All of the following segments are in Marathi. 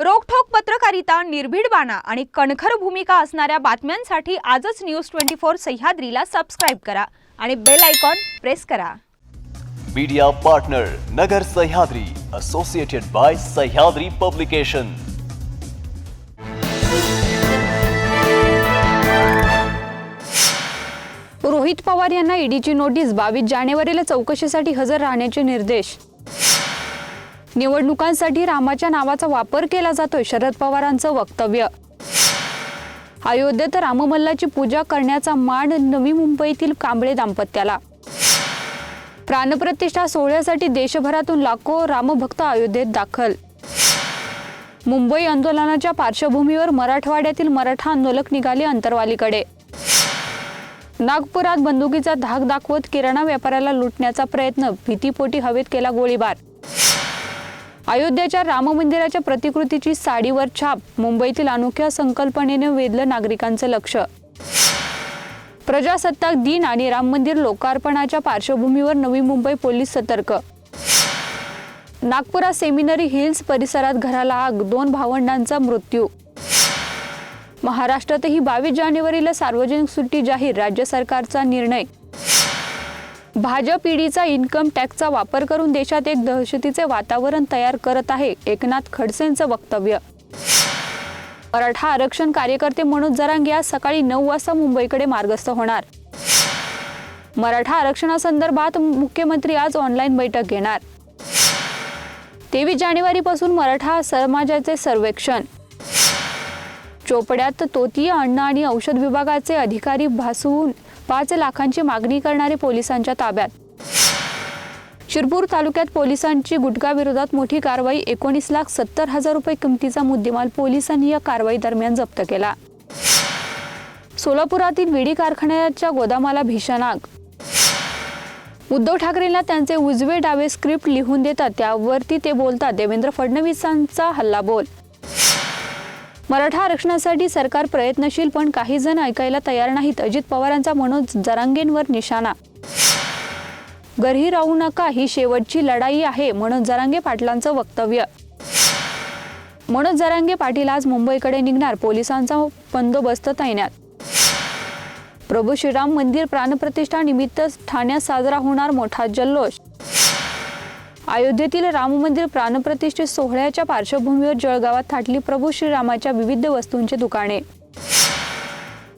रोखठोक पत्रकारिता निर्भीड बाणा आणि कणखर भूमिका असणाऱ्या बातम्यांसाठी आजच न्यूज ट्वेंटी फोर सह्याद्रीला सबस्क्राईब करा आणि बेल आयकॉन प्रेस करा. Media partner Nagar Sahyadri associated by Sahyadri publication Rohit Pawar यांना ईडीची नोटीस बावीस जानेवारीला चौकशीसाठी हजर राहण्याचे निर्देश. निवडणुकांसाठी रामाच्या नावाचा वापर केला जातोय शरद पवारांचं वक्तव्य. अयोध्येत राममल्लाची पूजा करण्याचा मान नवी मुंबईतील कांबळे दाम्पत्याला. प्राणप्रतिष्ठा सोहळ्यासाठी देशभरातून लाखो रामभक्त अयोध्येत दाखल. मुंबई आंदोलनाच्या पार्श्वभूमीवर मराठवाड्यातील मराठा आंदोलक निघाले अंतरवालीकडे. नागपुरात बंदुकीचा धाक दाखवत किराणा व्यापाऱ्याला लुटण्याचा प्रयत्न भीतीपोटी हवेत केला गोळीबार. अयोध्याच्या राम मंदिराच्या प्रतिकृतीची साडीवर छाप मुंबईतील अनोख्या संकल्पनेने वेधलं नागरिकांचं लक्ष. प्रजासत्ताक दिन आणि राम मंदिर लोकार्पणाच्या पार्श्वभूमीवर नवी मुंबई पोलीस सतर्क. नागपुरात सेमिनरी हिल्स परिसरात घराला आग दोन भावंडांचा मृत्यू. महाराष्ट्रातही बावीस जानेवारीला सार्वजनिक सुट्टी जाहीर राज्य सरकारचा निर्णय. भाजप ईडीचा इन्कम टॅक्सचा वापर करून देशात एक दहशतीचे वातावरण तयार करत आहे एकनाथ खडसेंचं वक्तव्य. मराठा आरक्षण कार्यकर्ते मनोज जरांगे आज सकाळी नऊ वाजता मुंबईकडे मार्गस्थ होणार. मराठा आरक्षणासंदर्भात मुख्यमंत्री आज ऑनलाईन बैठक घेणार. तेवीस जानेवारीपासून मराठा समाजाचे सर्वेक्षण. चोपड्यात तोतीय अन्न आणि औषध विभागाचे अधिकारी भासवून पाच लाखांची मागणी करणारे पोलिसांच्या ताब्यात. शिरपूर तालुक्यात पोलिसांची गुटखा विरोधात मोठी कारवाई एकोणीस लाख सत्तर हजार रुपये किमतीचा मुद्देमाल पोलिसांनी या कारवाई दरम्यान जप्त केला. सोलापुरातील विडी कारखान्याच्या गोदामाला भीषण आग. उद्धव ठाकरेंना त्यांचे उजवे डावे स्क्रिप्ट लिहून देतात त्यावरती ते बोलतात देवेंद्र फडणवीसांचा हल्लाबोल मराठा आरक्षणासाठी सरकार प्रयत्नशील पण काही जण ऐकायला तयार नाहीत. अजित पवारांचा मनोज जरांगेंवर निशाणा. घरही राहू नका ही शेवटची लढाई आहे म्हणून जरांगे पाटलांचं वक्तव्य. मनोज जरांगे पाटील आज मुंबईकडे निघणार पोलिसांचा बंदोबस्त तैनात. प्रभू श्रीराम मंदिर प्राणप्रतिष्ठा निमित्त ठाण्यात साजरा होणार मोठा जल्लोष. अयोध्येतील राम मंदिर प्राणप्रतिष्ठित सोहळ्याच्या पार्श्वभूमीवर जळगावात थाटली प्रभू श्रीरामाच्या विविध वस्तूंची दुकाने.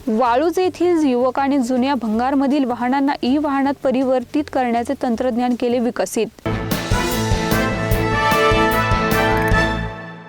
वाळूज येथील युवकांनी जुन्या भंगारमधील वाहनांना ई वाहनात परिवर्तित करण्याचे तंत्रज्ञान केले विकसित.